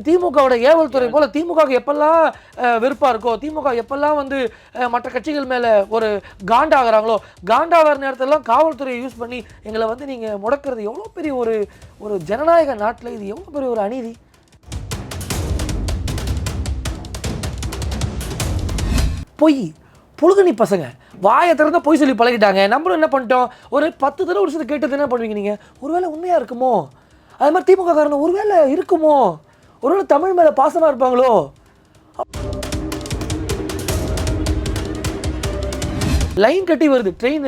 திமுகவோட ஏவல் துறை போல திமுகவுக்கு எப்பெல்லாம் அஹ், வெறுப்பா இருக்கோ திமுக எப்பெல்லாம் வந்து மற்ற கட்சிகள் மேல ஒரு காண்டாகிறாங்களோ காண்டாகிற நேரத்திலலாம் காவல்துறையை யூஸ் பண்ணி எங்களை வந்து நீங்க முடக்கிறது எவ்வளோ பெரிய ஒரு ஒரு ஜனநாயக நாட்டில் இது எவ்வளோ பெரிய ஒரு அநீதி? பொய் புழுகனி பசங்க. வாயை திறந்த பொய் சொல்லி பழகிட்டாங்க. நம்மளும் என்ன பண்ணிட்டோம்? ஒரு பத்து தடவை ஒரு விஷயத்தை கேட்டது என்ன பண்ணுவீங்க நீங்கள் ஒருவேளை உண்மையாக இருக்குமோ? அது மாதிரி திமுக காரணம் ஒருவேளை இருக்குமோ? ஒருவேளை தமிழ் மேலே பாசமாக இருப்பாங்களோ? லைன் கட்டி வருது ட்ரெயின்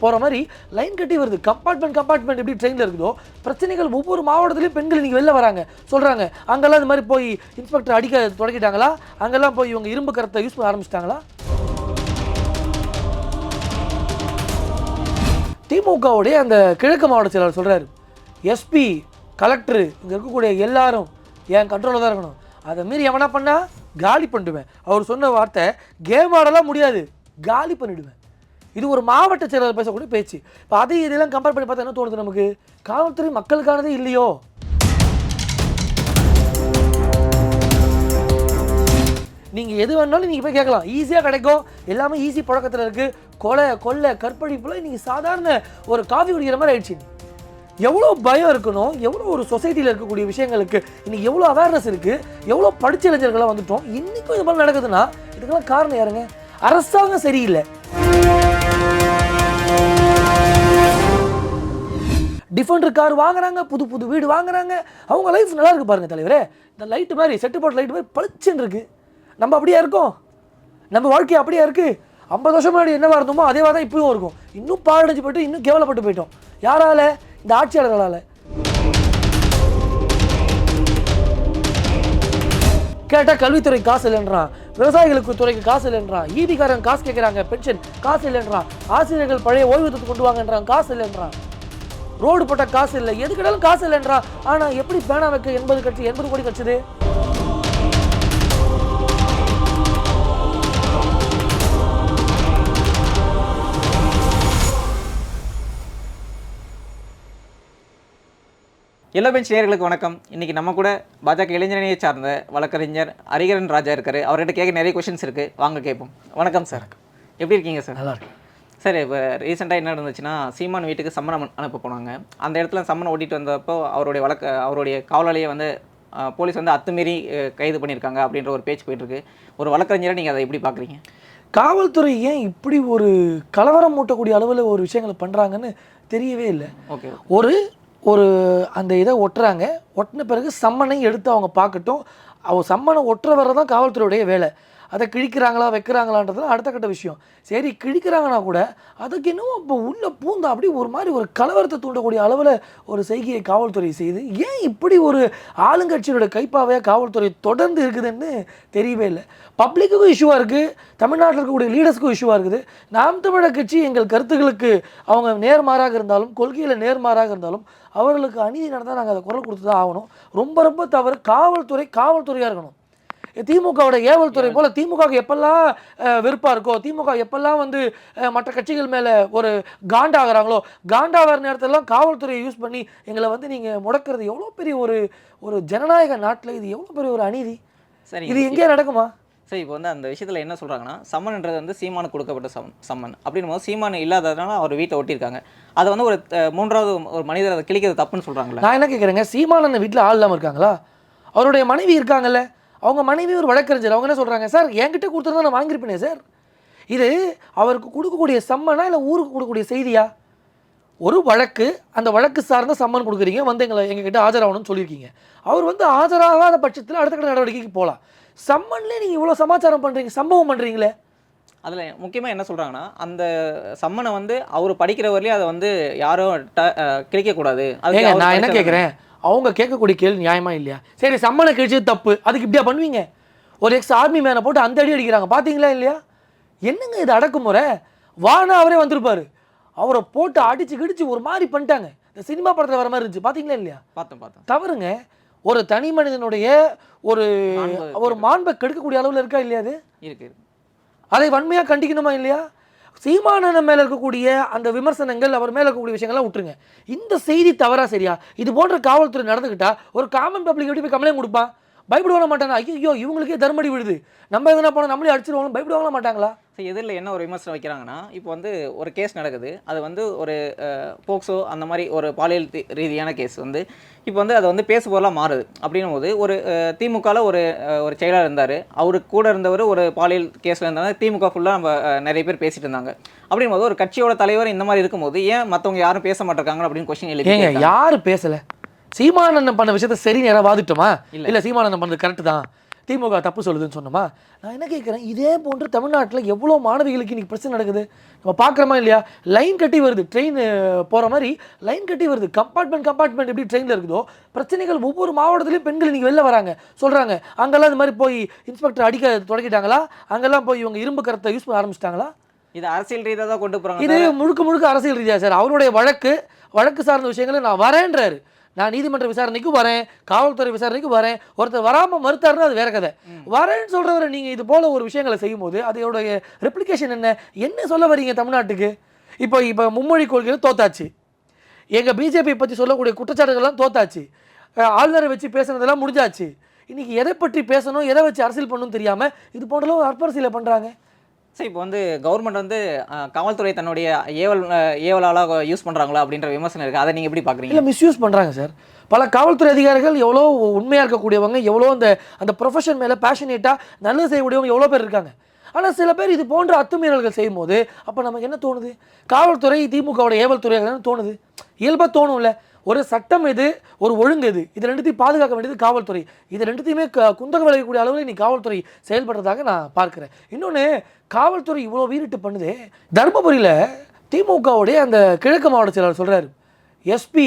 போகிற மாதிரி. லைன் கட்டி வருது. கம்பார்ட்மெண்ட் கம்பார்ட்மெண்ட் எப்படி ட்ரெயினில் இருக்குதோ பிரச்சனைகள் ஒவ்வொரு மாவட்டத்துலையும் பெண்கள் இன்றைக்கி வெளில வராங்க. சொல்கிறாங்க அங்கெல்லாம் இந்த மாதிரி போய் இன்ஸ்பெக்டர் அடிக்க தொடங்கிட்டாங்களா? அங்கெல்லாம் போய் இவங்க இரும்பு கரத்தை யூஸ் பண்ண ஆரம்பிச்சிட்டாங்களா? திமுகவுடைய அந்த கிழக்கு மாவட்ட செயலாளர் சொல்கிறாரு எஸ்பி கலெக்டர் இங்கே இருக்கக்கூடிய எல்லாரும் என் கண்ட்ரோலில் தான் இருக்கணும். அதை மீறி எவனா பண்ணால் காலி பண்ணிடுவேன். அவர் சொன்ன வார்த்தை கேம் ஆடலாம் முடியாது காலி பண்ணிடுவேன். இது ஒரு மாவட்ட செயலாளர் பேசக்கூடிய பேச்சு. இப்போ அதை இதெல்லாம் கம்பேர் பண்ணி பார்த்தா என்ன தோணுது நமக்கு? காவல்துறை மக்களுக்கானதே இல்லையோ? நீங்கள் எது வேணாலும் நீங்கள் போய் கேட்கலாம். ஈஸியாக கிடைக்கும். எல்லாமே ஈஸி புழக்கத்தில் இருக்குது கொலை கொள்ளை கற்பழிப்புல நீங்கள் சாதாரண ஒரு காஃபி குடிக்கிற மாதிரி ஆயிடுச்சு எவ்வளோ பயம் இருக்கணும் எவ்வளோ ஒரு சொசைட்டியில் இருக்கக்கூடிய விஷயங்களுக்கு இன்னைக்கு எவ்வளோ அவேர்னஸ் இருக்குது எவ்வளோ படிச்ச இளைஞர்களாக வந்துட்டோம் இன்றைக்கும் இது மாதிரி நடக்குதுன்னா இதுக்கெல்லாம் காரணம் யாருங்க? அரசாங்கம் சரியில்லை. டிஃபெண்டர் கார் வாங்குறாங்க புது புது வீடு வாங்குறாங்க. அவங்க லைஃப் நல்லா இருக்கு பாருங்க தலைவரே. இந்த லைட்டு மாதிரி செட்டு போட்ட லைட் மாதிரி பளிச்சுன்னு இருக்கு. நம்ம அப்படியே இருக்கோம்? நம்ம வாழ்க்கை அப்படியே இருக்கு? ஐம்பது வருஷம் முன்னாடி என்னவா இருந்தோமோ அதே தான் இப்பவும் இருக்கும். இன்னும் பாழடைஞ்சு போயிட்டு இன்னும் கேவலப்பட்டு போயிட்டோம். யாரால? இந்த ஆட்சியாளர்களால. கேட்டால் கல்வித்துறை காசு இல்லைன்றான் விவசாயிகளுக்கு துறைக்கு காசு இல்லைன்றான் ஈபிக்காரன் காசு கேட்குறாங்க பென்ஷன் காசு இல்லைன்றான் ஆசிரியர்கள் பழைய ஓய்வூதியத்தை கொண்டு வாங்கன்றான் காசு இல்லைன்றான் ரோடு போட்ட காசு இல்லை எது கேட்டாலும் காசு இல்லைன்றான் ஆனா எப்படி பேனா வைக்க எண்பது கட்சி எண்பது கோடி கட்சிது? எல்லோ பெஞ்ச் நேயர்களுக்கு வணக்கம். இன்னைக்கு நம்ம கூட பாஜக இளைஞரணியை சார்ந்த வழக்கறிஞர் ஹரிகரன் ராஜா இருக்காரு. அவர்கிட்ட கேட்க நிறைய கொஷின்ஸ் இருக்கு. வாங்க கேட்போம். வணக்கம் சார். எப்படி இருக்கீங்க சார்? நல்லா இருக்கு சார் இப்போ ரீசெண்டாக என்ன நடந்துச்சுன்னா சீமான் வீட்டுக்கு சம்மனம் அனுப்ப போனாங்க. அந்த இடத்துல சம்மன் ஓட்டிட்டு வந்தப்போ அவருடைய வழக்க அவருடைய காவலாளியை வந்து போலீஸ் வந்து அத்துமீறி கைது பண்ணியிருக்காங்க அப்படின்ற ஒரு பேச்சு போயிட்டு இருக்கு. ஒரு வழக்கறிஞரை நீங்கள் அதை எப்படி பார்க்குறீங்க காவல்துறை ஏன் இப்படி ஒரு கலவரம் மூட்டக்கூடிய அளவில் ஒரு விஷயங்களை பண்றாங்கன்னு தெரியவே இல்லை. ஓகே. ஒரு ஒரு அந்த இதை ஒட்டுறாங்க. ஒட்டின பிறகு சம்மனை எடுத்து அவங்க பார்க்கட்டும். அவங்க சம்மனை ஒட்டுற வர தான் காவல்துறையுடைய வேலை. அதை கிழிக்கிறாங்களா வைக்கிறாங்களான்றதுலாம் அடுத்த கட்ட விஷயம். சரி கிழிக்கிறாங்கன்னா கூட அதுக்கு இன்னும் இப்போ உள்ளே பூந்தா அப்படி ஒரு மாதிரி ஒரு கலவரத்தை தூண்டக்கூடிய அளவில் ஒரு செய்கையை காவல்துறை செய்து ஏன் இப்படி ஒரு ஆளுங்கட்சியோட கைப்பாவையாக காவல்துறை தொடர்ந்து இருக்குதுன்னு தெரியவே இல்லை. பப்ளிக்குக்கும் இஷ்யூவாக இருக்குது தமிழ்நாட்டில் இருக்கக்கூடிய லீடர்ஸுக்கும் இஷ்யூவாக இருக்குது. நாம் தமிழர் கட்சி எங்கள் கருத்துக்களுக்கு அவங்க நேர்மாறாக இருந்தாலும் கொள்கையில் நேர்மாறாக இருந்தாலும் அவர்களுக்கு அநீதி நடந்தால் நாங்கள் அதை குரல் கொடுத்து தான் ஆகணும். ரொம்ப ரொம்ப தவறு. காவல்துறை காவல்துறையாக இருக்கணும். திமுகவோட ஏவல் துறை போல திமுகவுக்கு எப்பெல்லாம் அஹ், வெறுப்பா இருக்கோ திமுக எப்பெல்லாம் வந்து மற்ற கட்சிகள் மேல ஒரு காண்டாகிறாங்களோ காண்டாகிற நேரத்திலலாம் காவல்துறையை யூஸ் பண்ணி எங்களை வந்து நீங்க முடக்கிறது எவ்வளோ பெரிய ஒரு ஒரு ஜனநாயக நாட்டில் இது எவ்வளோ பெரிய ஒரு அநீதி. சரி இது எங்கேயா நடக்குமா? சார் இப்போ வந்து அந்த விஷயத்தில் என்ன சொல்கிறாங்கன்னா சம்மன்ன்றது வந்து சீமானுக்கு கொடுக்கப்பட்ட சம் சம்மன். அப்படின்னும் போது சீமான் இல்லாததுனால அவர் வீட்டை ஒட்டியிருக்காங்க. அதை வந்து ஒரு மூன்றாவது ஒரு மனிதர் அதை கிழிக்கிறது தப்புன்னு சொல்கிறாங்களே நான் என்ன கேட்குறேங்க சீமானந்த வீட்டில் ஆள் இல்லாமல் இருக்காங்களா? அவருடைய மனைவி இருக்காங்கல்ல? அவங்க மனைவி ஒரு வழக்கறிஞர். அவங்க என்ன சொல்கிறாங்க சார் என்கிட்ட கொடுத்துருந்தா நான் வாங்கியிருப்பேனே சார்? இது அவருக்கு கொடுக்கக்கூடிய சம்மனா இல்லை ஊருக்கு கொடுக்கக்கூடிய செய்தியா? ஒரு வழக்கு அந்த வழக்கு சார்ந்த சம்மன் கொடுக்குறீங்க வந்து எங்களை எங்ககிட்ட ஆஜராகணும்னு சொல்லியிருக்கீங்க. அவர் வந்து ஆஜராகாத பட்சத்தில் அடுத்த கட்ட நடவடிக்கைக்கு போகலாம் சம்மன்லேயே நீங்கள் இவ்வளோ சமாச்சாரம் பண்ணுறீங்க சம்பவம் பண்ணுறீங்களே அதில் முக்கியமாக என்ன சொல்கிறாங்கன்னா அந்த சம்மனை வந்து அவர் படிக்கிற வரையிலும் அதை வந்து யாரும் கிழிக்கக்கூடாது. ஏங்க அவர் நான் என்ன கேட்குறேன் அவங்க கேட்கக்கூடிய கேள்வி நியாயமா இல்லையா? சரி சம்மனை கழிச்சது தப்பு. அதுக்கு இப்படியா பண்ணுவீங்க? ஒரு எக்ஸ் ஆர்மி மேனை போட்டு அந்த அடி அடிக்கிறாங்க. பார்த்தீங்களா இல்லையா? என்னங்க இது அடக்குமுறை? வானா அவரே வந்திருப்பாரு. அவரை போட்டு அடிச்சு கிடிச்சு ஒரு மாதிரி பண்ணிட்டாங்க. இந்த சினிமா படத்தில் வர மாதிரி இருந்துச்சு. பார்த்தீங்களா இல்லையா? பார்த்தேன் பார்த்தேன். தவறுங்க. ஒரு தனி மனிதனுடைய ஒரு ஒரு மாண்பை கெடுக்கக்கூடிய அளவில் இருக்கா இல்லையா அது? இருக்கு. அதை வன்மையாக கண்டிக்கணுமா இல்லையா? சீமானன் மேலே இருக்கக்கூடிய அந்த விமர்சனங்கள் அவர் மேலே இருக்கக்கூடிய விஷயங்கள்லாம் விட்டுருங்க. இந்த செய்தி தவறா சரியா? இது போன்ற காவல்துறை நடந்துக்கிட்டா ஒரு காமன் பப்ளிக் எப்படி போய் கம்ப்ளைண்ட் கொடுப்பான் பயப்படுவாங்க மாட்டானா? ஐயோ இவங்களுக்கே தர்மடி விடுது நம்ம எதுனா போனால் நம்மளே அடிச்சிருவாங்க பயப்படுவாங்களா மாட்டாங்களா? ஸோ எதிரில் என்ன ஒரு விமர்சனம் வைக்கிறாங்கன்னா இப்போ வந்து ஒரு கேஸ் நடக்குது. அது வந்து ஒரு போக்சோ அந்த மாதிரி ஒரு பாலியல் ரீதியான கேஸ் வந்து இப்போ வந்து அது வந்து பேசுபொருளாக மாறுது. அப்படின்னும் போது ஒரு திமுகவில் ஒரு ஒரு செயலாளர் இருந்தார். அவருக்கு கூட இருந்தவர் ஒரு பாலியல் கேஸில் இருந்தாங்க. திமுக ஃபுல்லாக நம்ம நிறைய பேர் பேசிட்டு இருந்தாங்க. அப்படின்னும் போது ஒரு கட்சியோட தலைவர் இந்த மாதிரி இருக்கும்போது ஏன் மற்றவங்க யாரும் பேச மாட்டேங்காங்க அப்படின்னு கொஸ்டின் எழுதி ஏங்க கேட்டாங்க. யாரு பேசல? சீமானந்தன் பண்ண விஷயத்த சரி நேரம் வாதிட்டோமா? இல்ல. இல்ல சீமானந்தன் பண்ணது கரெக்ட் தான். திமுக தப்பு சொல்லுதுன்னு சொன்னோமா? நான் என்ன கேட்குறேன் இதே போன்று தமிழ்நாட்டில் எவ்வளோ மாணவிகளுக்கு இன்னைக்கு பிரச்சனை நடக்குது? நம்ம பார்க்குறோமா இல்லையா? லைன் கட்டி வருது. ட்ரெயின் போகிற மாதிரி லைன் கட்டி வருது. கம்பார்ட்மெண்ட் கம்பார்ட்மெண்ட் எப்படி ட்ரெயினில் இருக்குதோ பிரச்சனைகள் ஒவ்வொரு மாவட்டத்துலையும் பெண்கள் இன்னைக்கு வெளில வராங்க. சொல்கிறாங்க அங்கெல்லாம் இந்த மாதிரி போய் இன்ஸ்பெக்டர் அடிக்க தொடங்கிட்டாங்களா? அங்கெல்லாம் போய் இவங்க இரும்பு கரத்தை யூஸ் பண்ண ஆரம்பிச்சிட்டாங்களா? இது அரசியல் ரீதியாக தான் கொண்டு போகிறாங்க இது முழுக்க முழுக்க அரசியல் ரீதியா சார். அவருடைய வழக்கு வழக்கு சார்ந்த விஷயங்களை நான் வரேன்றாரு. நான் நீதிமன்ற விசாரணைக்கும் வரேன் காவல்துறை விசாரணைக்கும் வரேன். ஒருத்தர் வராம மறுத்தாருன்னா அது வேற கதை. வரேன்னு சொல்றவரை நீங்க இது போல ஒரு விஷயங்களை செய்யும்போது அதோடைய ரெப்ளிகேஷன் என்ன? என்ன சொல்ல வரீங்க தமிழ்நாட்டுக்கு? இப்போ இப்போ மும்மொழி கொள்கையில் தோத்தாச்சு. எங்க பிஜேபி பத்தி சொல்லக்கூடிய குற்றச்சாட்டுகள்லாம் தோத்தாச்சு. ஆளுநரை வச்சு பேசுனதெல்லாம் முடிஞ்சாச்சு. இன்னைக்கு எதை பற்றி பேசணும் எதை வச்சு அரசியல் பண்ணணும் தெரியாம இது போன்றலாம் அற்பரசியலை பண்றாங்க. சார் இப்போ வந்து கவர்மெண்ட் வந்து காவல்துறை தன்னுடைய ஏவல் ஏவலாளாக யூஸ் பண்ணுறாங்களா அப்படின்ற விமர்சனம் இருக்குது அதை நீங்கள் எப்படி பார்க்குறீங்க இல்லை மிஸ்யூஸ் பண்ணுறாங்க சார். பல காவல்துறை அதிகாரிகள் எவ்வளோ உண்மையாக இருக்கக்கூடியவங்க எவ்வளோ அந்த அந்த ப்ரொஃபஷன் மேலே பேஷனேட்டாக நல்லது செய்யக்கூடியவங்க எவ்வளோ பேர் இருக்காங்க. ஆனால் சில பேர் இது போன்ற அத்துமீறல்கள் செய்யும்போது அப்போ நமக்கு என்ன தோணுது? காவல்துறை திமுகவோட ஏவல் துறை தோணுது. இயல்பாக தோணும்ல. ஒரு சட்டம் எது? ஒரு ஒழுங்கு எது? இது ரெண்டுத்தையும் பாதுகாக்க வேண்டியது காவல்துறை. இது ரெண்டுத்தையுமே க குந்தகம் விளையக்கூடிய அளவில் நீ காவல்துறை செயல்படுறதாக நான் பார்க்குறேன். இன்னொன்று காவல்துறை இவ்வளோ வீரிட்டு பண்ணுதே. தருமபுரியில் திமுகவுடைய அந்த கிழக்கு மாவட்ட செயலாளர் சொல்கிறாரு எஸ்பி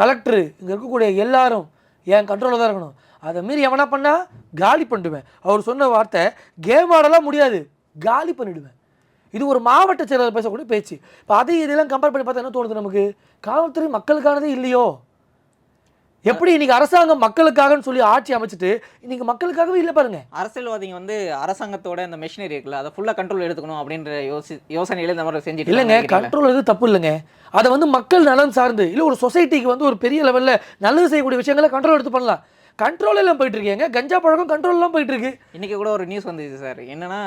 கலெக்டரு இங்கே இருக்கக்கூடிய எல்லாரும் என் கண்ட்ரோலில் தான் இருக்கணும். அதை மீறி எவனா பண்ணால் காலி பண்ணிடுவேன். அவர் சொன்ன வார்த்தை கேம் ஆடலாம் முடியாது. காலி பண்ணிடுவேன். இது ஒரு மாவட்ட செயலாளர் பேசக்கூடிய பேச்சு. இப்போ அதை இதெல்லாம் கம்பேர் பண்ணி பார்த்தா என்ன தோணுது நமக்கு? காவல்துறை மக்களுக்கானதே இல்லையோ? எப்படி இன்னைக்கு அரசாங்கம் மக்களுக்காகன்னு சொல்லி ஆட்சி அமைச்சிட்டு இன்னைக்கு மக்களுக்காகவே இல்லை பாருங்க. அரசியல்வாதிங்க வந்து அரசாங்கத்தோட இந்த மெஷினரி இருக்குல்ல அதை ஃபுல்லாக கண்ட்ரோல் எடுத்துக்கணும் அப்படின்ற யோசி யோசனையில இந்த மாதிரி செஞ்சுட்டு இல்லைங்க? கண்ட்ரோல் எது தப்பு இல்லைங்க. அதை வந்து மக்கள் நலன் சார்ந்து இல்லை ஒரு சொசைட்டிக்கு வந்து ஒரு பெரிய லெவலில் நல்லது செய்யக்கூடிய விஷயங்களை கண்ட்ரோல் எடுத்து பண்ணலாம். கண்ட்ரோல் எல்லாம் போயிட்டு இருக்கேங்க கஞ்சா பழக்கம் கண்ட்ரோல்லாம் போயிட்டு இருக்கு இன்னைக்கு கூட ஒரு நியூஸ் வந்துச்சு சார் என்னன்னா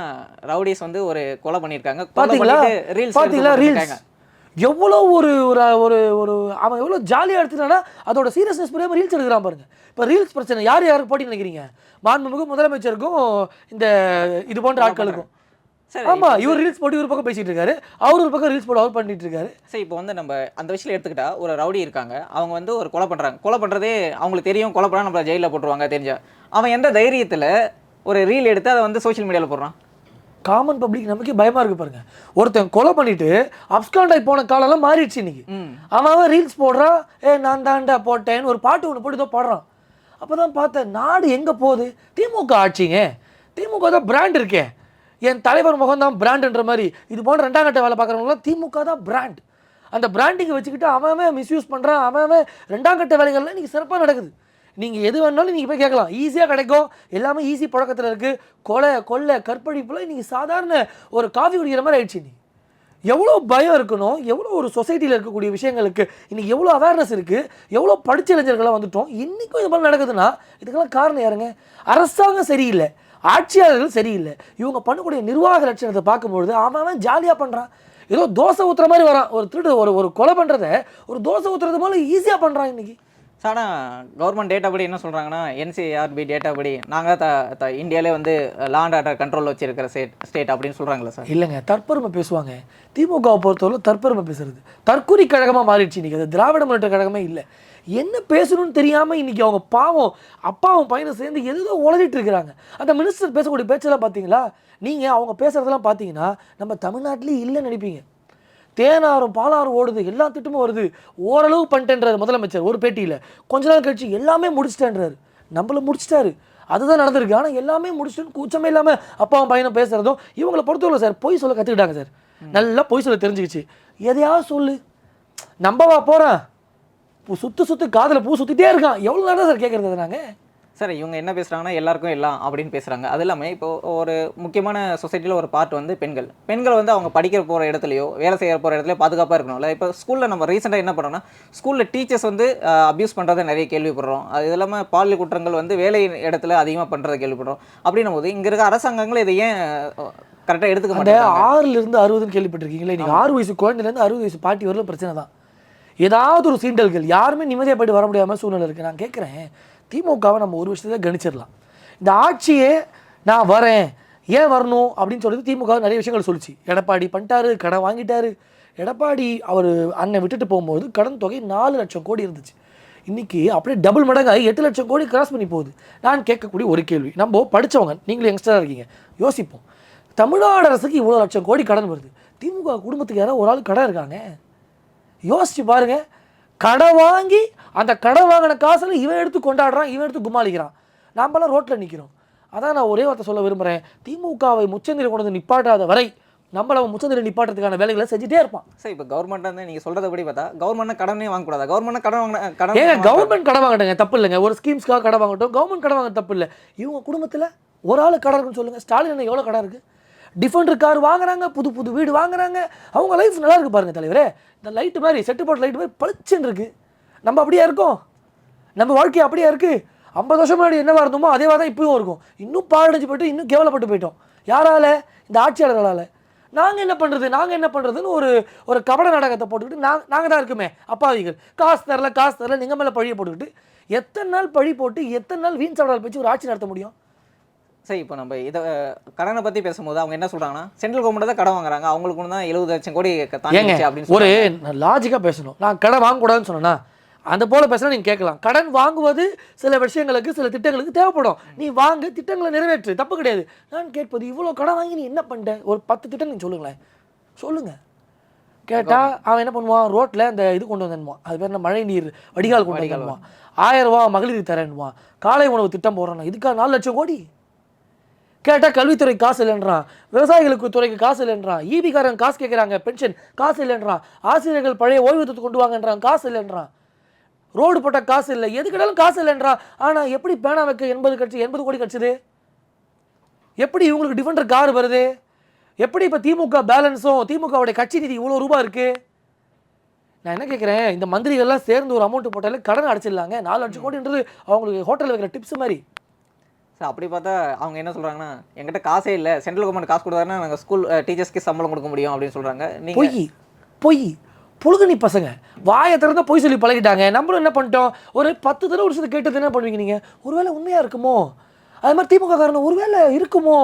ரவுடிஸ் வந்து ஒரு கொலை பண்ணியிருக்காங்க. பாத்தீங்களா? ரீல்ஸ் பாத்தீங்களா? ரீல்ஸ் எவ்வளோ ஒரு ஒரு ஒரு ஒரு அவன் எவ்வளோ ஜாலியாக எடுத்துட்டானா அதோட சீரியஸ்னஸ் புரியாமல் ரீல்ஸ் எடுக்கிறான் பாருங்க. இப்போ ரீல்ஸ் பிரச்சனை. யார் யாருக்கு போட்டி நினைக்கிறீங்க? மாண்புமிகு முதலமைச்சருக்கும் இந்த இது போன்ற ஆட்களுக்கும். ஆமா இவர் ரீல்ஸ் போட்டு இவர் பக்கம் பேசிட்டு இருக்காரு அவர் ஒரு பக்கம் ரீல்ஸ் போட்டு அவர் பண்ணிட்டு இருக்காரு சரி இப்போ வந்து நம்ம அந்த விஷயத்தில் எடுத்துக்கிட்டா ஒரு ரவுடி இருக்காங்க. அவங்க வந்து ஒரு கொலை பண்ணுறாங்க கொலை பண்ணுறதே அவங்களுக்கு தெரியும். கொலை பண்ணால் நம்மள ஜெயிலில் போட்டுருவாங்க தெரிஞ்சா. அவன் எந்த தைரியத்தில் ஒரு ரீல் எடுத்து அதை வந்து சோஷியல் மீடியாவில் போடுறான்? காமன் பப்ளிக் நமக்கு பயமா இருக்கு பாருங்க. ஒருத்தன் கொலை பண்ணிட்டு அப்ஸ்காண்ட் ஆகி போன காலம்லாம் மாறிடுச்சு இன்னைக்கு. அவன் அவன் ரீல்ஸ் போடுறான் ஏ நான் தாண்டா போட்டேன்னு ஒரு பாட்டு ஒன்று போட்டு ஏதோ பாடுறான். அப்பதான் பார்த்தேன் நாடு எங்க போகுது? திமுக ஆட்சிங்க. திமுக தான் பிராண்ட் இருக்கே. என் தலைவர் முகம் தான் பிராண்டுன்ற மாதிரி. இது போன்ற ரெண்டாம் கட்ட வேலை பார்க்குறவங்களாம் திமுக தான் பிராண்ட். அந்த பிராண்டிங்கை வச்சுக்கிட்டு அவன் அவன் மிஸ்யூஸ் பண்ணுறான் அவன் அவன் ரெண்டாம் கட்ட வேலைகள்லாம் இன்றைக்கி சிறப்பாக நடக்குது. நீங்கள் எது வேணாலும் நீங்கள் போய் கேட்கலாம். ஈஸியாக கிடைக்கும் எல்லாமே ஈஸி புழக்கத்தில் இருக்குது கொலை கொள்ளை கற்பழிப்புலாம் இன்றைக்கி சாதாரண ஒரு காஃபி குடிக்கிற மாதிரி ஆயிடுச்சு நீ எவ்வளோ பயம் இருக்கணும்? எவ்வளோ ஒரு சொசைட்டியில் இருக்கக்கூடிய விஷயங்களுக்கு இன்றைக்கி எவ்வளோ அவேர்னஸ் இருக்குது எவ்வளோ படிச்சலைஞர்கள்லாம் இளைஞர்களாக வந்துட்டோம். இன்றைக்கும் இது மாதிரி நடக்குதுன்னா இதுக்கெல்லாம் காரணம் யாருங்க? அரசாங்கம் சரியில்லை. ஆட்சியாளர்கள் சரியில்லை. இவங்க பண்ணக்கூடிய நிர்வாக லட்சணத்தை பார்க்கும்பொழுது அவன் ஜாலியாக பண்ணுறான் ஏதோ தோசை ஊற்றுற மாதிரி வரான். ஒரு திருடு ஒரு ஒரு கொலை பண்ணுறத ஒரு தோசை ஊற்றுறது போல ஈஸியாக பண்ணுறான் இன்னைக்கு. சாடா கவர்மெண்ட் டேட்டா படி என்ன சொல்கிறாங்கன்னா என்சிஆர்பி டேட்டா படி நாங்கள் த த இந்தியாவிலே வந்து லா அண்ட் ஆர்டர் கண்ட்ரோல் வச்சிருக்கிற ஸ்டேட் ஸ்டேட் அப்படின்னு சொல்கிறாங்களா சார். இல்லைங்க தற்பெருமை பேசுவாங்க. திமுகவை பொறுத்தவரை தற்பெருமை பேசுறது. தற்குறி கழகமாக மாறிடுச்சு இன்னைக்கு. அது திராவிட முன்னேற்ற கழகமே இல்லை. என்ன பேசணும்னு தெரியாமல் இன்னைக்கு அவங்க பாவம் அப்பாவும் பையனும் சேர்ந்து எதுதோ உளறிட்டு இருக்கிறாங்க. அந்த மினிஸ்டர் பேசக்கூடிய பேச்செல்லாம் பார்த்தீங்களா நீங்கள் அவங்க பேசுறதெல்லாம் பார்த்தீங்கன்னா நம்ம தமிழ்நாட்டிலேயே இல்லைன்னு நினைப்பீங்க. தேனாரும் பாலாரும் ஓடுது எல்லா திட்டமும் வருது. ஓரளவு பண்ணிட்டேன்றாரு முதலமைச்சர் ஒரு பேட்டியில். கொஞ்ச நாள் கழிச்சு எல்லாமே முடிச்சிட்டேன்றாரு. நம்மள முடிச்சிட்டாரு. அதுதான் நடந்திருக்கு. ஆனால் எல்லாமே முடிச்சிட்டுன்னு கூச்சமே இல்லாமல் அப்பாவும் பையனும் பேசுகிறதும் இவங்களை பொறுத்தவரை சார் பொய் சொல்ல கற்றுக்கிட்டாங்க சார். நல்லா பொய் சொல்ல தெரிஞ்சுக்கிச்சு. எதையாவது சொல்லு. நம்பவா போகிறேன் பூ சுத்து சுத்து காதில் பூ சுத்திட்டே இருக்கான். எவ்வளோ நேரம் சார் கேட்குறது நாங்கள் சார் இவங்க என்ன பேசுகிறாங்கன்னா எல்லாருக்கும் எல்லாம் அப்படின்னு பேசுகிறாங்க அது இல்லாமல் இப்போ ஒரு முக்கியமான சொசைட்டியில் ஒரு பார்ட் வந்து பெண்கள். பெண்கள் வந்து அவங்க படிக்கிற போகிற இடத்துலையோ வேலை செய்ய போகிற இடத்துலையோ பாதுகாப்பாக இருக்கணும்ல. இப்போ ஸ்கூலில் நம்ம ரீசெண்டாக என்ன பண்ணோம்னா ஸ்கூலில் டீச்சர்ஸ் வந்து அப்யூஸ் பண்ணுறதை நிறைய கேள்விப்படுறோம். அது இல்லாமல் பாலியல் குற்றங்கள் வந்து வேலை இடத்துல அதிகமாக பண்ணுறதை கேள்விப்படுறோம். அப்படின்னும் போது இங்கே இருக்க அரசாங்கங்கள் இதை ஏன் கரெக்டாக எடுத்துக்க அந்த மாட்டாங்க ஆறுல இருந்து அறுபதுன்னு கேள்விப்பட்டிருக்கீங்களே நீங்க ஆறு வயசு குழந்தைல இருந்து அறுபது வயசு பாட்டி வரலும் பிரச்சனை தான். ஏதாவது ஒரு சீண்டல்கள் யாருமே நிம்மதியாக போயிட்டு வர முடியாமல் சூழ்நிலை இருக்குது நான் கேட்குறேன் திமுகவை நம்ம ஒரு விஷயத்தை கணிச்சிடலாம். இந்த ஆட்சியே நான் வரேன் ஏன் வரணும் அப்படின்னு சொல்லிட்டு திமுக நிறைய விஷயங்கள் சொல்லிச்சு. எடப்பாடி பண்ணிட்டாரு கடன் வாங்கிட்டாரு. எடப்பாடி அவர் அண்ணன் விட்டுட்டு போகும்போது கடன் தொகை நாலு லட்சம் கோடி இருந்துச்சு. இன்னைக்கு அப்படியே டபுள் மடங்காகி எட்டு லட்சம் கோடி கிராஸ் பண்ணி போகுது. நான் கேட்கக்கூடிய ஒரு கேள்வி நம்ம படிச்சவங்க நீங்களும் யங்ஸ்டராக இருக்கீங்க யோசிப்போம். தமிழ்நாடு அரசுக்கு இவ்வளோ லட்சம் கோடி கடன் வருது. திமுக குடும்பத்துக்கு யாராவது ஒரு ஆள் கடன் இருக்காங்க? யோசிச்சு பாருங்க. கடன் வாங்கி அந்த கடன் வாங்கின காசுல இவன் எடுத்து கொண்டாடுறான் இவன் எடுத்து குமாளிக்கிறான் நாமெல்லாம் ரோட்டில் நிற்கிறோம் அதான் நான் ஒரே வார்த்தை சொல்ல விரும்புகிறேன் திமுகவை முச்சந்திரி கொண்டு வந்து நிப்பாட்டாத வரை நம்மள அவன் முச்சந்திரி நிப்பாட்டுறதுக்கான வேலைகளை செஞ்சுட்டே இருப்பான். சார் இப்போ கவர்மெண்ட் வந்து நீங்கள் சொல்கிறத பார்த்தா கவர்மெண்ட் கடனே வாங்கக்கூடாது? கவர்மெண்ட் கடன் வாங்கின கடன் ஏங்க கவர்மெண்ட் கடன் வாங்கட்டுங்க தப்பு இல்லைங்க. ஒரு ஸ்கீம்ஸ்க்காக கடன் வாங்கட்டும் கவர்மெண்ட் கடன் வாங்க தப்பு இல்லை. இவங்க குடும்பத்தில் ஒரு ஆள் கடன் இருக்குன்னு சொல்லுங்கள் ஸ்டாலின் எவ்வளோ கடன் இருக்குது டிஃபெண்டர் கார் வாங்குறாங்க புது புது வீடு வாங்குறாங்க. அவங்க லைஃப் நல்லா இருக்கு பாருங்கள் தலைவரே. இந்த லைட்டு மாதிரி செட்டு போட்ட லைட் மாதிரி பளிச்சுன்னு இருக்கு. நம்ம அப்படியே இருக்கோம்? நம்ம வாழ்க்கை அப்படியே இருக்குது ஐம்பது வருஷம் முன்னாடி என்னவா இருந்தோமோ அதேவா தான் இப்பவும் இருக்கும். இன்னும் பாழடைஞ்சு போயிட்டு இன்னும் கேவலப்பட்டு போயிட்டோம். யாரால? இந்த ஆட்சியாளர்களால். நாங்கள் என்ன பண்ணுறது நாங்கள் என்ன பண்ணுறதுன்னு ஒரு ஒரு கபட நாடகத்தை போட்டுக்கிட்டு நாங்கள் நாங்கள் தான் இருக்குமே அப்பாவிகள். காசு தரல காசு தரல நீங்கள் மேலே பழியை போட்டுக்கிட்டு எத்தனை நாள் பழி போட்டு எத்தனை நாள் வீண் சாப்பிடால் வச்சு ஒரு ஆட்சி நடத்த முடியும்? சரி இப்போ நம்ம இதை கடனை பற்றி பேசும்போது அவங்க என்ன சொல்கிறாங்கன்னா சென்ட்ரல் கவர்மெண்ட் தான் கடன் வாங்குறாங்க அவங்களுக்கு தான் எழுபது லட்சம் கோடி தாண்டிடுச்சு அப்படின்னு ஒரு. லாஜிக்காக பேசணும். நான் கடன் வாங்கக்கூடாதுன்னு சொன்னேன்னா அந்த போல பேசினா நீங்கள் கேட்கலாம். கடன் வாங்குவது சில விஷயங்களுக்கு சில திட்டங்களுக்கு தேவைப்படும். நீ வாங்கு திட்டங்களை நிறைவேற்று. தப்பு கிடையாது. நான் கேட்பது இவ்வளோ கடன் வாங்கி நீ என்ன பண்ணிட்ட ஒரு பத்து திட்டம் நீங்கள் சொல்லுங்களேன். சொல்லுங்க. கேட்டா அவன் என்ன பண்ணுவான்? ரோட்ல அந்த இது கொண்டு வந்துடுவான் அது பேர் என்ன? மழை நீர் வடிகால் கொண்டு வடிகால் வந்துடுவான் ஆயிரம் ரூபா மகளிர் தரேன்னுவான். காலை உணவு திட்டம் போடுறான். இதுக்காக நாலு லட்சம் கோடி. கேட்டால் கல்வித்துறை காசு இல்லைன்றான் விவசாயிகளுக்கு துறைக்கு காசு இல்லைன்றான் ஈபிக்காரன் காசு கேட்குறாங்க பென்ஷன் காசு இல்லைன்றான் ஆசிரியர்கள் பழைய ஓய்வூதியத்தை கொண்டு வாங்கன்றான் காசு இல்லைன்றான் ரோடு போட்ட காசு இல்லை. எதுக்கிட்டாலும் காசு இல்லைன்றான் ஆனால் எப்படி பேனா வைக்க எண்பது கட்சி எண்பது கோடி கிடச்சிது எப்படி இவங்களுக்கு டிஃபெண்டர் கார் வருது? எப்படி இப்போ திமுக பேலன்ஸும் திமுகவுடைய கட்சி நிதி இவ்வளோ ரூபா இருக்குது நான் என்ன கேட்குறேன் இந்த மந்திரிகள்லாம் சேர்ந்து ஒரு அமௌண்ட் போட்டாலே கடன் அடைச்சிடலாங்க. நாலு லட்சம் கோடின்றது அவங்களுக்கு ஹோட்டலில் வைக்கிற டிப்ஸ் மாதிரி. ஸோ அப்படி பார்த்தா அவங்க என்ன சொல்கிறாங்கன்னா எங்கிட்ட காசே இல்லை. சென்ட்ரல் கவர்மெண்ட் காசு கொடுத்தாருன்னா நாங்கள் ஸ்கூல் டீச்சர்ஸ்க்கு சம்பளம் கொடுக்க முடியும் அப்படின்னு சொல்கிறாங்க நீங்கள் பொய். பொய். புழுகுனி பசங்க. வாயை திறந்தா பொய் சொல்லி பழகிட்டாங்க. நம்மளும் என்ன பண்ணிட்டோம்? ஒரு பத்து தடவை ஒரு விஷயத்தை கேட்டது என்ன பண்ணுவீங்க நீங்கள் ஒருவேளை உண்மையாக இருக்குமோ? அது மாதிரி திமுக காரணம் ஒருவேளை இருக்குமோ?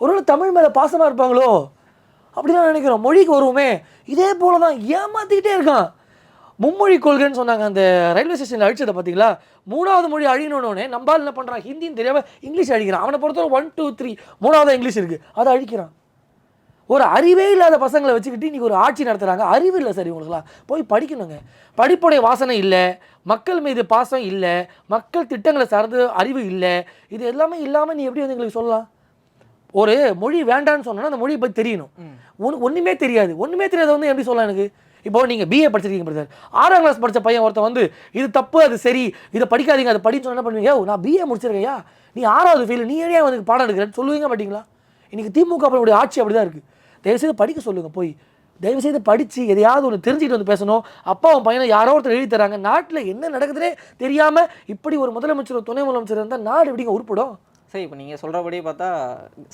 ஒருவேளை தமிழ் மேலே பாசமாக இருப்பாங்களோ? அப்படிலாம் நினைக்கிறோம். மொழிக்கு வருவோமே. இதே போல தான் ஏமாற்றிக்கிட்டே இருக்கான். மும்மொழி கொள்கைன்னு சொன்னாங்க அந்த ரயில்வே ஸ்டேஷனில் அழிச்சதை பார்த்தீங்களா? மூணாவது மொழி அழியணுன்னே நம்பால் என்ன பண்ணுறான் ஹிந்தின்னு தெரியாம இங்கிலீஷ் அழிக்கிறான். அவனை பொறுத்தவரை ஒன் டூ த்ரீ மூணாவது இங்கிலீஷ் இருக்குது அதை அழிக்கிறான். ஒரு அறிவே இல்லாத பசங்களை வச்சுக்கிட்டு இன்னைக்கு ஒரு ஆட்சி நடத்துகிறாங்க அறிவு இல்லை சார் இவங்களுக்குலாம் போய் படிக்கணுங்க. படிப்புடைய வாசனை இல்லை. மக்கள் மீது பாசம் இல்லை. மக்கள் திட்டங்களை சார்ந்து அறிவு இல்லை. இது எல்லாமே இல்லாமல் நீ எப்படி வந்து எங்களுக்கு சொல்லலாம்? ஒரு மொழி வேண்டான்னு சொன்னா அந்த மொழியை பற்றி தெரியணும். ஒன்று ஒன்றுமே தெரியாது. ஒன்றுமே தெரியாத வந்து எப்படி சொல்லலாம் எனக்கு? இப்போ நீங்கள் பிஏ படிச்சிருக்கீங்க பிரதர் ஆறாம் கிளாஸ் படித்த பையன் ஒருத்தன் வந்து இது தப்பு அது சரி இதை படிக்காதீங்க அதை படிச்சு என்ன பண்ணுவீங்க? "ஓ, நான் பிஏ முடிச்சிருக்கையா நீ ஆறாவது ஃபெயில் நீ ஏன் வந்து பாடம் எடுக்கிறேன்னு சொல்லுவீங்க மாட்டீங்களா? இன்றைக்கி திமுக அவருடைய ஆட்சி அப்படி தான் இருக்குது தயவுசெய்து படிக்க சொல்லுங்கள் போய். தயவுசெய்து படித்து எதையாவது ஒன்று தெரிஞ்சுக்கிட்டு வந்து பேசணும். அப்பா அவன் பையனை யாரோ ஒருத்தர் எழுதி தராங்க. நாட்டில் என்ன நடக்குதுன்னே தெரியாமல் இப்படி ஒரு முதலமைச்சர் துணை முதலமைச்சர் இருந்தால் நாடு எப்படிங்க உருப்படும்? சரி இப்போ நீங்கள் சொல்கிறபடி பார்த்தா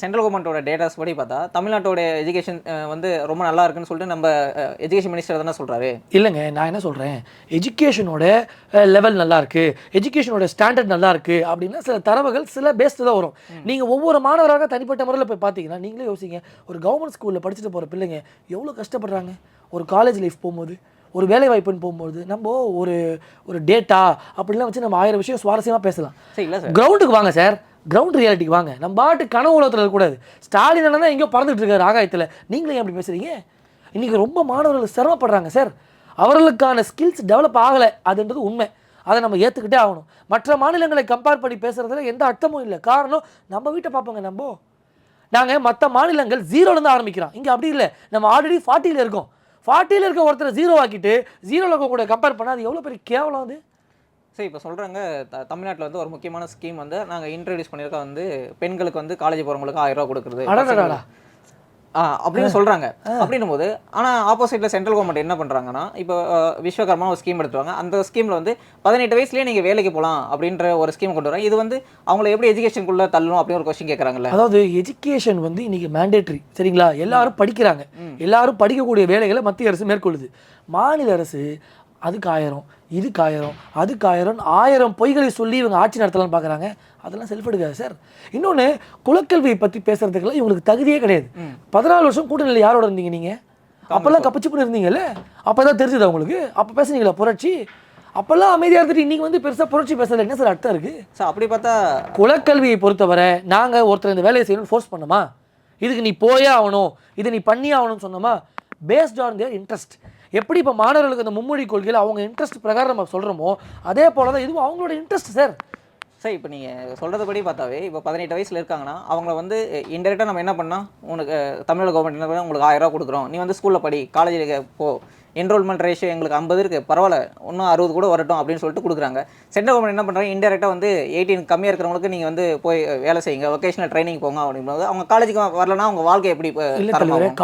சென்ட்ரல் கவர்மெண்ட்டோட டேட்டாஸ் படி பார்த்தா தமிழ்நாட்டோட எஜுகேஷன் வந்து ரொம்ப நல்லா இருக்குன்னு சொல்லிட்டு நம்ம எஜுகேஷன் மினிஸ்டர் தானே சொல்கிறாரு இல்லைங்க நான் என்ன சொல்கிறேன் எஜுகேஷனோட லெவல் நல்லா இருக்கு. எஜுகேஷனோட ஸ்டாண்டர்ட் நல்லா இருக்கு அப்படின்னா சில தரவுகள் சில பேஸ்டு தான் வரும். நீங்கள் ஒவ்வொரு மாணவராக தனிப்பட்ட முறையில் போய் பார்த்தீங்கன்னா நீங்களே யோசிங்க. ஒரு கவர்மெண்ட் ஸ்கூலில் படிச்சுட்டு போகிற பிள்ளைங்க எவ்வளோ கஷ்டப்படுறாங்க? ஒரு காலேஜ் லைஃப் போகும்போது ஒரு வேலை வாய்ப்புன்னு போகும்போது நம்ம ஒரு ஒரு டேட்டா அப்படிலாம் வச்சு நம்ம ஆயிரம் விஷயம் சுவாரஸ்யமாக பேசலாம். சரி கிரவுண்டுக்கு வாங்க சார் கிரவுண்ட் ரியாலிட்டிக்கு வாங்க. நம்ம பாட்டு கனவு உலகத்தில் இருக்கக்கூடாது. ஸ்டாலின் தான் எங்கேயோ பறந்துட்டு இருக்காரு ஆகாயத்தில். நீங்களே ஏன் அப்படி பேசுறீங்க? இன்றைக்கி ரொம்ப மாணவர்கள் சிரமப்படுறாங்க சார் அவர்களுக்கான ஸ்கில்ஸ் டெவலப் ஆகலை. அதுன்றது உண்மை. அதை நம்ம ஏற்றுக்கிட்டே ஆகணும். மற்ற மாநிலங்களை கம்பேர் பண்ணி பேசுகிறதுல எந்த அர்த்தமும் இல்லை. காரணம் நம்ம வீட்டை பார்ப்போங்க நம்ம. நாங்கள் மற்ற மாநிலங்கள் ஜீரோலேருந்து ஆரம்பிக்கிறோம். இங்கே அப்படி இல்லை. நம்ம ஆல்ரெடி ஃபார்ட்டியில் இருக்கோம். ஃபார்ட்டியில் இருக்க ஒருத்தரை ஜீரோ ஆக்கிட்டு ஜீரோவில் கூட கம்பேர் பண்ணால் அது எவ்வளோ பெரிய கேவலம் அது? சரி இப்போ சொல்கிறாங்க த தமிழ்நாட்டில் வந்து ஒரு முக்கியமான ஸ்கீம் வந்து நாங்கள் இன்ட்ரடியூஸ் பண்ணியிருக்கோம் வந்து பெண்களுக்கு வந்து காலேஜ் போகிறவங்களுக்கு ஆயிரம் ரூபா கொடுக்குறது. அப்படின்னு சொல்கிறாங்க அப்படின்னும் போது ஆனால் ஆப்போசிட்டில் சென்ட்ரல் கவர்மெண்ட் என்ன பண்ணுறாங்கன்னா இப்போ அஹ், விஸ்வகர்மா ஒரு ஸ்கீம் எடுத்துருவாங்க. அந்த ஸ்கீமில் வந்து பதினெட்டு வயசுலேயே நீங்கள் வேலைக்கு போகலாம் அப்படின்ற ஒரு ஸ்கீம் கொண்டு வராங்க. இது வந்து அவங்கள எப்படி எஜுகேஷனுக்குள்ளே தள்ளணும் அப்படின்னு ஒரு கொஸ்டின் கேட்குறாங்கல்ல அதாவது எஜுகேஷன் வந்து இன்னைக்கு மேண்டேட்ரி சரிங்களா? எல்லாரும் படிக்கிறாங்க. எல்லாரும் படிக்கக்கூடிய வேலைகளை மத்திய அரசு மேற்கொள்ளுது. மாநில அரசு அதுக்கு ஆயிரம். இதுக்கு ஆயிரம் அதுக்கு ஆயிரம் ஆயிரம் பொய்களை சொல்லி இவங்க ஆட்சி நடத்தலாம்னு பார்க்குறாங்க அதெல்லாம் செல்ஃப் எடுக்காது சார் இன்னொன்று குலக்கல்வியை பற்றி பேசுறதுக்கெல்லாம் இவங்களுக்கு தகுதியே கிடையாது. பதினாலு வருஷம் கூட்டணியில் யாரோட இருந்தீங்க நீங்கள் அப்போல்லாம் கப்பிச்சுப்புன்னு இருந்தீங்கல்ல? அப்போ தான் தெரிஞ்சதா உங்களுக்கு? அப்போ பேசுனீங்களா புரட்சி? அப்போல்லாம் அமைதியாக இருந்துட்டு இன்னைக்கு வந்து பெருசாக புரட்சி பேசுறதுல என்ன சார் அர்த்தம் இருக்குது ஸோ அப்படி பார்த்தா குலக்கல்வியை பொறுத்தவரை நாங்கள் ஒருத்தர் இந்த வேலையை செய்யணும்னு ஃபோர்ஸ் பண்ணோமா? இதுக்கு நீ போயே ஆகணும் இது நீ பண்ணி ஆகணும்னு சொன்னோமா? பேஸ்ட் ஆன் தேர் இன்ட்ரெஸ்ட் எப்படி இப்போ மாணவர்களுக்கு அந்த மும்மொழி கொள்கையில் அவங்க இன்ட்ரெஸ்ட் பிரகாரம் நம்ம சொல்கிறோமோ அதே போல தான் இதுவும் அவங்களோட இன்ட்ரெஸ்ட் சார் சார் இப்போ நீங்கள் சொல்கிறதுபடி பார்த்தாவே இப்போ பதினெட்டு வயசில் இருக்காங்கன்னா அவங்கள வந்து இன்டெரக்டாக நம்ம என்ன பண்ணால் உனக்கு தமிழக கவர்மெண்ட் என்ன பண்ணால் உங்களுக்கு ஆயிரம் ரூபா கொடுக்குறோம். நீ வந்து ஸ்கூலில் படி காலேஜில் போ. என்ரோல்மெண்ட் ரேஷியோ எங்களுக்கு ஐம்பது இருக்குது பரவாயில்ல இன்னும் அறுபது கூட வரட்டும் அப்படின்னு சொல்லிட்டு கொடுக்குறாங்க. சென்ட்ரல் கவர்மெண்ட் என்ன பண்ணுறாங்க இன்டெரக்டாக வந்து எயிட்டீன் கம்மியாக இருக்கிறவங்களுக்கு நீங்கள் வந்து போய் வேலை செய்யுங்க. வொகேஷனல் ட்ரைனிங் போங்க அப்படிங்கும்போது அவங்க காலேஜுக்கு வரலன்னா அவங்க வாழ்க்கை எப்படி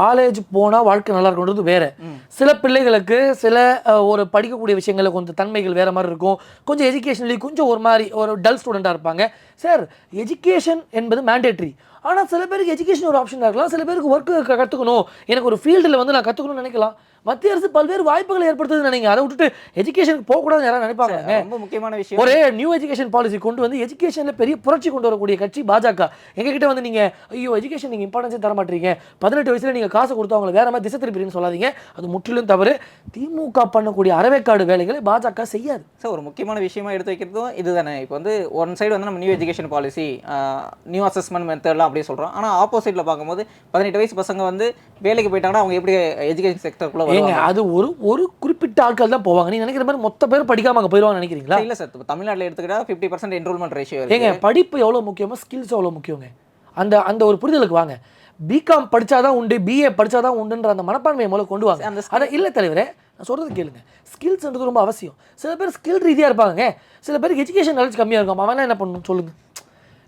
காலேஜ் போனால் வாழ்க்கை நல்லா இருக்குன்றது வேற. சில பிள்ளைகளுக்கு சில ஒரு படிக்கக்கூடிய விஷயங்களில் கொஞ்சம் தன்மைகள் வேற மாதிரி இருக்கும். கொஞ்சம் எஜுகேஷன்லி கொஞ்சம் ஒரு மாதிரி ஒரு டல் ஸ்டூடெண்ட்டாக இருப்பாங்க. சார் எஜுகேஷன் என்பது மேண்டேட்ரி ஆனால் சில பேருக்கு எஜுகேஷன் ஒரு ஆப்ஷனாக இருக்கலாம். சில பேருக்கு ஒர்க்கு கற்றுக்கணும் எனக்கு ஒரு ஃபீல்டில் வந்து நான் கற்றுக்கணும்னு நினைக்கலாம். மத்திய அரசு பல்வேறு வாய்ப்புகளை ஏற்படுத்துதுன்னு நினைங்க. அதை விட்டுட்டு எஜுகேஷனுக்கு போகக்கூடாதுன்னு யாராவது நினைப்பாங்க ரொம்ப முக்கியமான விஷயம். ஒரு நியூ எஜுகேஷன் பாலிசி கொண்டு வந்து எஜுகேஷனில் பெரிய புரட்சி கொண்டு வரக்கூடிய கட்சி பாஜக. எங்ககிட்ட வந்து நீங்கள் ஐயோ எஜுகேஷன் நீங்கள் இம்பார்ட்டன்ஸே தர மாட்டீங்க பதினெட்டு வயசுல நீங்கள் காசு கொடுத்து அவங்களை வேற மாதிரி திசை திருப்பின்னு சொல்லாதீங்க. அது முற்றிலும் தவறு. திமுக பண்ணக்கூடிய அறவேக்காடு வேலைகளை பாஜக செய்யாது. சார் ஒரு முக்கியமான விஷயமா எடுத்து வைக்கிறதும் இதுதானே. இப்போ வந்து ஒன் சைடு வந்து நம்ம new education policy new assessment மெத்தட்லாம் அப்படியே சொல்கிறோம் ஆனால் ஆப்போசிட்டில் பார்க்கும்போது பதினெட்டு வயசு பசங்க வந்து வேலைக்கு போயிட்டாங்கன்னா அவங்க எப்படி எஜுகேஷன் செக்டருக்குள்ளே ஏங்க அது ஒரு ஒரு குறிப்பிட்ட ஆட்கள் தான் போவாங்க. நீங்க நினைக்கிற மாதிரி மொத்த பேர் படிக்காம அங்கே போயிடுவாங்க நினைக்கிறீங்களா? இல்லை சார் இப்போ தமிழ்நாட்டில் எடுத்துக்கிட்டா ஃபிஃப்டி பர்சன்ட் என்ரோல்மெண்ட் ரேஷியோ ஏங்க படிப்பு எவ்வளோ முக்கியமோ ஸ்கில்ஸ் எவ்வளோ முக்கியங்க. அந்த அந்த ஒரு புரிதலுக்கு வாங்க. பிகாம் படிச்சாதான் உண்டு பிஏ படிச்சாதான் உண்டுன்ற அந்த மனப்பான்மையை முதல்ல கொண்டு வாங்க. அந்த அதை இல்லை தலைவரே நான் சொல்கிறது கேளுங்க. ஸ்கில்ஸ்ன்றது ரொம்ப அவசியம். சில பேர் ஸ்கில் ரீதியாக இருப்பாங்க சில பேருக்கு எஜுகேஷன் நாலேஜ் கம்மியாக இருக்கும். அவன் என்ன பண்ணணும் சொல்லுங்க.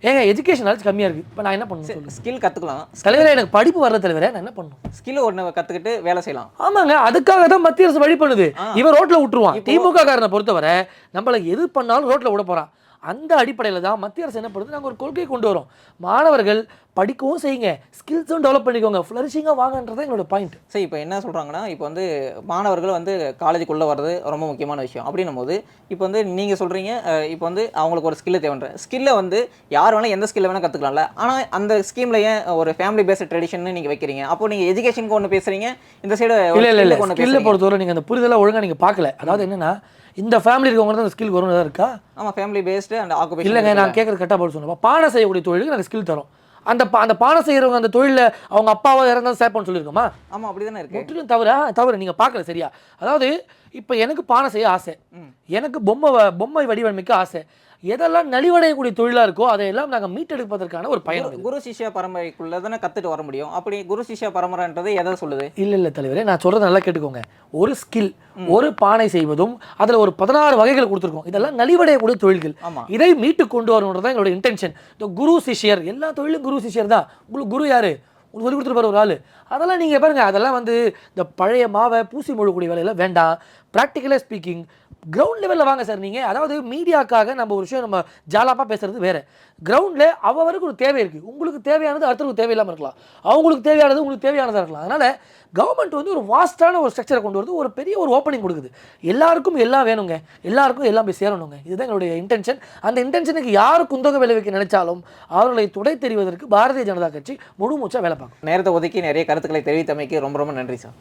ஏங்க எஜுகேஷன் நாலேஜ் கம்மியாக இருக்குது இப்போ நான் என்ன பண்ணணும் ஸ்கில் கற்றுக்கலாம் தலைவரே எனக்கு படிப்பு வரல தலைவரே நான் என்ன பண்ணணும்? ஸ்கில் ஒன்று கற்றுக்கிட்டு வேலை செய்யலாம். ஆமாங்க அதுக்காக தான் மத்திய அரசு வழி பண்ணுது. இவன் ரோட்ல விட்டுருவான். திமுக காரனை பொறுத்தவரை நம்மள எது பண்ணாலும் ரோட்ல விட போறான். அந்த அடிப்படையில் தான் மத்திய அரசு என்ன பண்ணுது? நாங்கள் ஒரு கொள்கை கொண்டு வரோம். மாணவர்கள் படிக்கவும் செய்யுங்க. ஸ்கில்ஸும் டெவலப் பண்ணிக்கோங்க. ஃப்ளரிஷிங்காக வாங்கன்றது எங்களோட பாயிண்ட் சரி இப்போ என்ன சொல்கிறாங்கன்னா இப்போ வந்து மாணவர்கள் வந்து காலேஜுக்குள்ளே வர்றது ரொம்ப முக்கியமான விஷயம். அப்படின்னும் போது இப்போ வந்து நீங்கள் சொல்கிறீங்க இப்போ வந்து அவங்களுக்கு ஒரு ஸ்கில்லு தேவைன்ற. ஸ்கில்லை வந்து யார் வேணால் எந்த ஸ்கில்லை வேணால் கற்றுக்கலாம்ல ஆனால் அந்த ஸ்கீமில் ஏன் ஒரு ஃபேமிலி பேஸ்ட் ட்ரெடிஷன் நீங்கள் வைக்கிறீங்க? அப்போ நீங்கள் எஜுகேஷனுக்கு ஒன்று பேசுகிறீங்க இந்த சைடு இல்ல இல்ல ஸ்கில்லை பொறுத்தவரை நீங்க அந்த புரிதலை ஒழுங்கா நீங்க பார்க்கல. அதாவது என்னன்னா இந்த ஃபேமிலி இருக்கவங்க தான் அந்த ஸ்கில் வரும் ஏதாவது இருக்கா? ஆமாம் ஃபேமிலி பேஸ்டு அண்ட் ஆக்குபேஷன் இல்லைங்க நான் கேட்குறது கரெக்டாக பதில் சொன்னப்பா பானை செய்யக்கூடிய தொழிலுக்கு நாங்கள் ஸ்கில் தரோம். அந்த அந்த பானை செய்கிறவங்க அந்த தொழிலில் அவங்க அப்பாவோ இறந்தா சேப்பன்னு சொல்லியிருக்கோமா ஆமாம் அப்படி தானே இருக்குது முற்றிலும் தவறா? தவறு நீங்கள் பார்க்கல சரியா? அதாவது இப்போ எனக்கு பானை செய்ய ஆசை. எனக்கு பொம்மை பொம்மை வடிவமைக்க ஆசை. எதெல்லாம் நலிவடையக்கூடிய தொழிலாக இருக்கோ அதையெல்லாம் நாங்கள் மீட்டெடுப்பதற்கான ஒரு பயணம். குரு சிஷ்யா பரம்பரைக்குள்ளே தானே கற்றுட்டு வர முடியும். அப்படி குரு சிஷ்யா பரம்பரைன்றது எதை சொல்லுது? இல்லை இல்லை தலைவரே நான் சொல்கிறத நல்லா கேட்டுக்கோங்க. ஒரு ஸ்கில் ஒரு பானை செய்வதும் அதில் ஒரு பதினாறு வகைகள் கொடுத்துருக்கோம். இதெல்லாம் நலிவடையக்கூடிய தொழில்கள். இதை மீட்டு கொண்டு வரணுன்றது தான் எங்களோட இன்டென்ஷன் இந்த குரு சிஷ்யர் எல்லா தொழிலும் குரு சிஷ்யர் தான். உங்களுக்கு குரு யாரு? உங்களுக்கு சொல்லி கொடுத்துருப்பாரு ஒரு ஆள். அதெல்லாம் நீங்கள் பாருங்கள் அதெல்லாம் வந்து இந்த பழைய மாவை பூசி முழுக்கூடிய வேலையெல்லாம் வேண்டாம். ப்ராக்டிக்கலாக ஸ்பீக்கிங் கிரவுண்ட் லெவலில் வாங்க சார் நீங்கள் அதாவது மீடியாக்காக நம்ம ஒரு விஷயம் நம்ம ஜாலாப்பாக பேசுகிறது வேறு. கிரவுண்டில் அவருக்கு ஒரு தேவை இருக்குது உங்களுக்கு தேவையானது அடுத்தவருக்கு தேவையில்லாமல் இருக்கலாம். அவங்களுக்கு தேவையானது உங்களுக்கு தேவையானதாக இருக்கலாம். அதனால் கவர்மெண்ட் வந்து ஒரு வாஸ்டான ஒரு ஸ்ட்ரக்சரை கொண்டு வருது ஒரு பெரிய ஒரு ஓப்பனிங் கொடுக்குது. எல்லாருக்கும் எல்லாம் வேணுங்க. எல்லாருக்கும் எல்லாம் போய் சேரணுங்க. இதுதான் எங்களுடைய இன்டென்ஷன் அந்த இன்டென்ஷனுக்கு யார் குந்தக விளைவிக்க நினைச்சாலும் அவர்களை துடை தெரிவதற்கு பாரதிய ஜனதா கட்சி முழு மூச்சா வேலை பார்க்கும். நேரத்தை ஒதுக்கி நிறைய கருத்துக்களை தெரிவித்தமைக்கு ரொம்ப ரொம்ப நன்றி சார்.